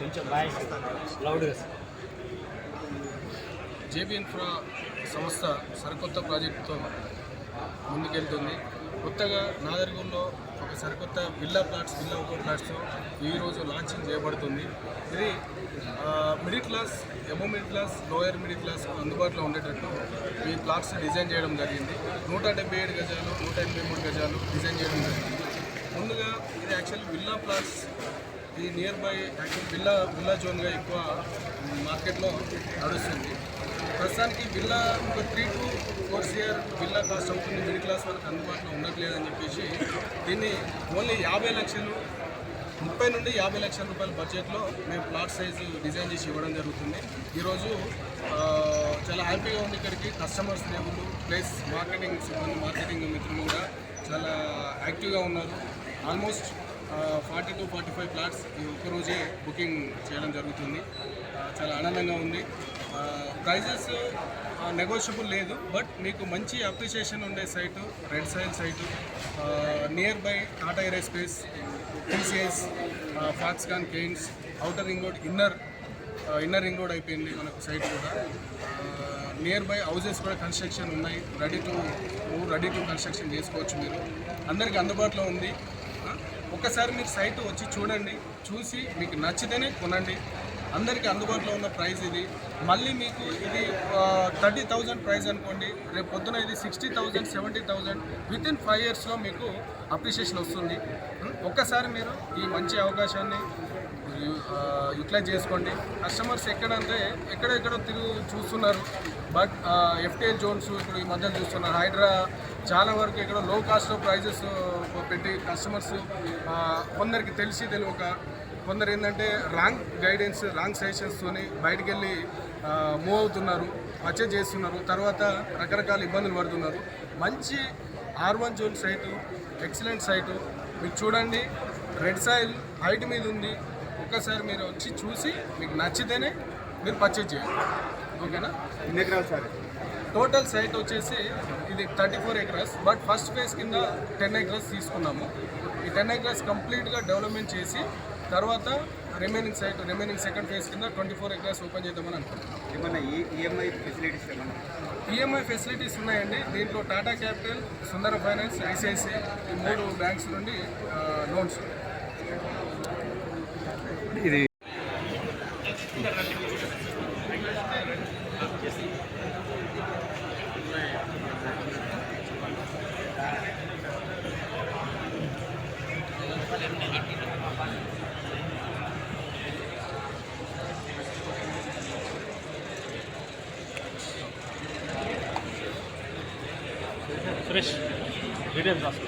కొంచెం voice లౌడ్గా JB infra సంస్థ సరికొత్త ప్రాజెక్టుతో ముందుకెళ్తుంది. కొత్తగా నాగరికంలో ఒక సరికొత్త విల్లా ప్లాట్స్ విల్లా ఒక ప్లాట్స్ ఈరోజు లాంచింగ్ చేయబడుతుంది. ఇది middle class above middle class lower middle class అందుబాటులో ఉండేటట్టు ఈ ప్లాట్స్ డిజైన్ చేయడం జరిగింది. నూట డెబ్బై ఏడు గజాలు నూట ఎనభై మూడు గజాలు డిజైన్ చేయడం జరిగింది. ముందుగా ఇది యాక్చువల్లీ విల్లా ప్లాట్స్ ఇది నియర్ బై బిల్లా బిల్లా జోన్గా ఎక్కువ మార్కెట్లో నడుస్తుంది. ప్రస్తుతానికి బిల్లా ఒక three to fours year villa cost అవుతుంది. మిడిల్ క్లాస్ వరకు అందుబాటులో ఉండట్లేదని చెప్పేసి దీన్ని ఓన్లీ యాభై లక్షలు ముప్పై నుండి యాభై లక్షల రూపాయల బడ్జెట్లో మేము ప్లాట్ సైజు డిజైన్ చేసి ఇవ్వడం జరుగుతుంది. ఈరోజు చాలా హ్యాపీగా ఉంది ఇక్కడికి. కస్టమర్స్ దేవుళ్ళు ప్లస్ మార్కెటింగ్ సిబ్బంది మార్కెటింగ్ మిత్రులు కూడా చాలా యాక్టివ్గా ఉన్నారు. Almost forty two forty five plots ఈ ఒక్కరోజే బుకింగ్ చేయడం జరుగుతుంది. చాలా ఆనందంగా ఉంది. ప్రైజెస్ నెగోషియబుల్ లేదు బట్ మీకు మంచి అప్రిషియేషన్ ఉండే site red soil site near by Tata aero space TCS Foxconn Kaynes outer ring road inner inner ring road అయిపోయింది మనకు సైట్ కూడా. నియర్ బై హౌజెస్ కూడా కన్స్ట్రక్షన్ ఉన్నాయి. Ready to ready to construction చేసుకోవచ్చు మీరు. అందరికీ అందుబాటులో ఉంది. ఒకసారి ఒక్కసారి మీరు సైట్ వచ్చి చూడండి చూసి మీకు నచ్చితేనే కొనండి. అందరికీ అందుబాటులో ఉన్న ప్రైస్ ఇది. మళ్ళీ మీకు ఇది థర్టీ థౌజండ్ ప్రైస్ అనుకోండి. రేపు పొద్దున ఇది sixty thousand seventy thousand within five ఇయర్స్లో మీకు అప్రిషియేషన్ వస్తుంది. ఒక్కసారి మీరు ఈ మంచి అవకాశాన్ని యూటిలైజ్ చేసుకోండి. కస్టమర్స్ ఎక్కడంటే ఎక్కడెక్కడో తిరుగు చూస్తున్నారు. బట్ ఎఫ్టీఎల్ జోన్స్ ఇప్పుడు ఈ మధ్య చూస్తున్నారు. హైడ్రా చాలా వరకు ఇక్కడ లో కాస్ట్లో ప్రైజెస్ పెట్టి కస్టమర్స్ కొందరికి తెలిసి తెలియక కొందరు ఏంటంటే రాంగ్ గైడెన్స్ రాంగ్ సజెషన్స్తోని బయటికి వెళ్ళి మూవ్ అవుతున్నారు పర్చేజ్ చేస్తున్నారు. తర్వాత రకరకాల ఇబ్బందులు పడుతున్నారు. మంచి R one zone site excellent site మీరు చూడండి రెడ్ సాయిల్ హైట్ మీద ఉంది. ఒక్కసారి మీరు వచ్చి చూసి మీకు నచ్చితేనే మీరు పర్చేజ్ చేయాలి ఓకేనా? ఎన్ని ఎకరాలు సార్? టోటల్ సైట్ వచ్చేసి ఇది thirty four acres but first phase కింద టెన్ ఎకరస్ తీసుకున్నాము. ఈ టెన్ ఎకరస్ కంప్లీట్గా డెవలప్మెంట్ చేసి తర్వాత remaining site remaining second phase కింద ట్వంటీ ఫోర్ ఎకరస్ ఓపెన్ చేద్దామని అనుకుంటున్నాం. ఏమన్నా ఈ ఈఎంఐ ఫెసిలిటీస్ ఏమన్నా? ఈఎంఐ ఫెసిలిటీస్ ఉన్నాయండి. దీంట్లో Tata Capital Sundaram Finance ICICI ఈ మూడు బ్యాంక్స్ నుండి లోన్స్ సురేష్ డీటెయిల్స్ రాసుకో